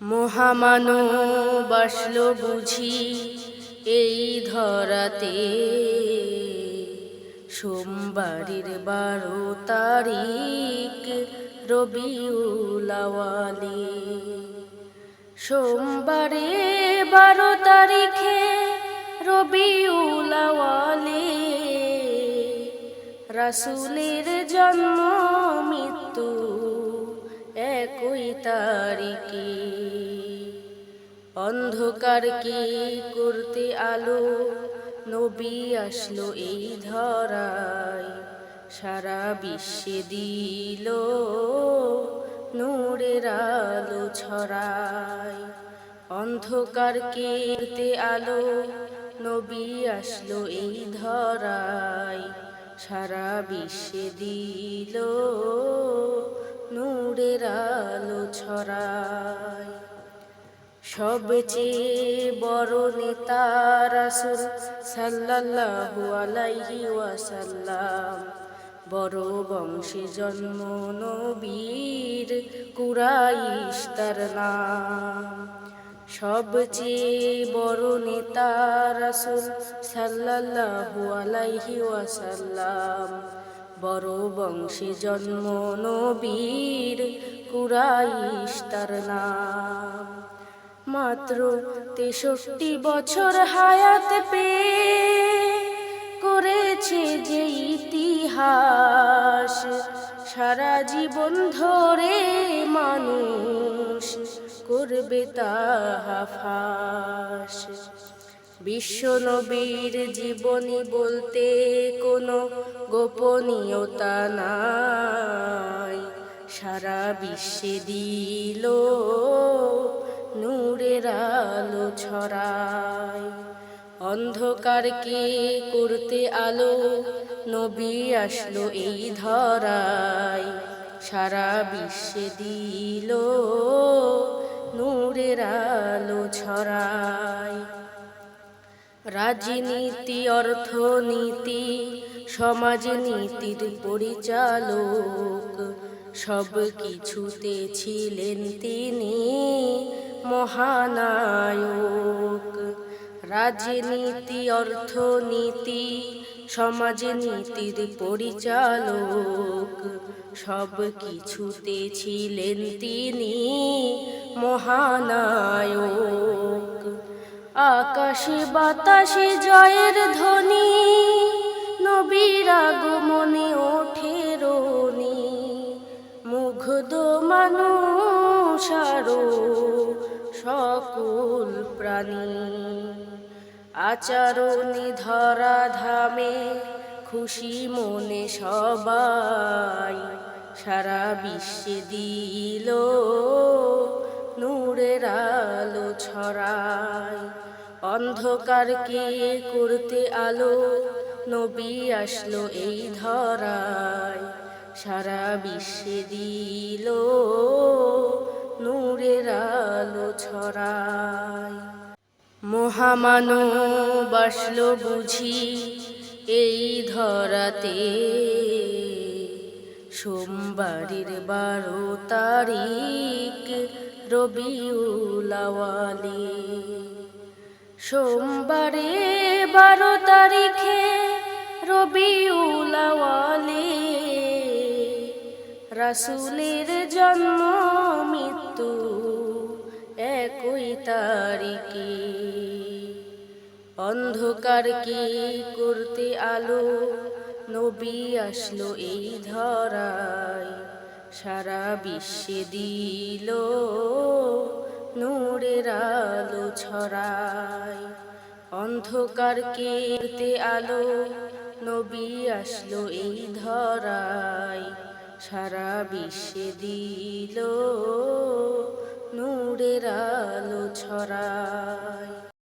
মহামানো বাসল বুঝি এই ধরাতে। সোমবারের বারো তারিখ রবিউলাওয়ালি সোমবারে বারো তারিখে রবিউলাওয়ালি রাসুলের জন্ম অন্ধকার কি করতে আলো? নবী আসলো এই ধরায়, সারা বিশ্বে দিল নূরের আলো ছড়ায়। অন্ধকার কেতে আলো, নবী আসলো এই ধরায়, সারা বিশ্বে দিল নূরের আলো ছড়ায়। সবচেয়ে বড় নেতা রাসুল সাল্লাল্লাহু আলাইহি ওয়াসাল্লাম। বড় বংশে জন্ম নবীর কুরাইশ তার নাম। সবচেয়ে বড় নেতা রাসুল সাল্লাল্লাহু আলাইহি ওয়াসাল্লাম। বড় বংশে জন্ম নবীর কুরাইশ তার নাম। মাত্র তেষট্টি বছর হায়াত পেয়ে করেছে যে ইতিহাস। সারা জীবন ধরে মানুষ করবে তাহাফাস বিশ্ব নবীর জীবনী বলতে কোনো গোপনীয়তা নাই। সারা বিশ্বে দিল আলো ছড়ায়। অন্ধকারকে করতে আলো? নবী আসলো এই ধরায়। সারা বিশ্বে দিল নূরের আলো ছড়ায়। রাজনীতি, অর্থনীতি, সমাজনীতির পরিচালক সব কিছুতে ছিলেন তিনি মহানায়ক। রাজনীতি, অর্থনীতি, সমাজনীতির পরিচালক। সব কিছুতে ছিলেন তিনি মহানায়ক। আকাশে বাতাসে জয়ের ধ্বনি সকল প্রাণী। আচরণে ধরা ধামে খুশি মনে সবাই সারা বিশ্বে দিল নূরের আলো ছড়ায়। অন্ধকারকে করতে আলো? নবী আসলো এই ধরায়। সারা বিশ্বে দিল নূরের আলো ছড়ায়। মহামানো বাসলো বুঝি এই ধরাতে। সোমবারের বারো তারিখ রবিউলাওয়ালি সোমবারে বারো তারিখে রাসুলের জন্ম, মৃত্যু একই তারিখে। অন্ধকার কি করতে আলো? নবী আসলো এই ধরায়, সারা বিশ্বে দিল নূরের আলো ছড়ায়। অন্ধকার কেতে আলো, নবী আসলো এই ধরায় সারা বিশ্বে দিল নূরের আলো ছড়ায়।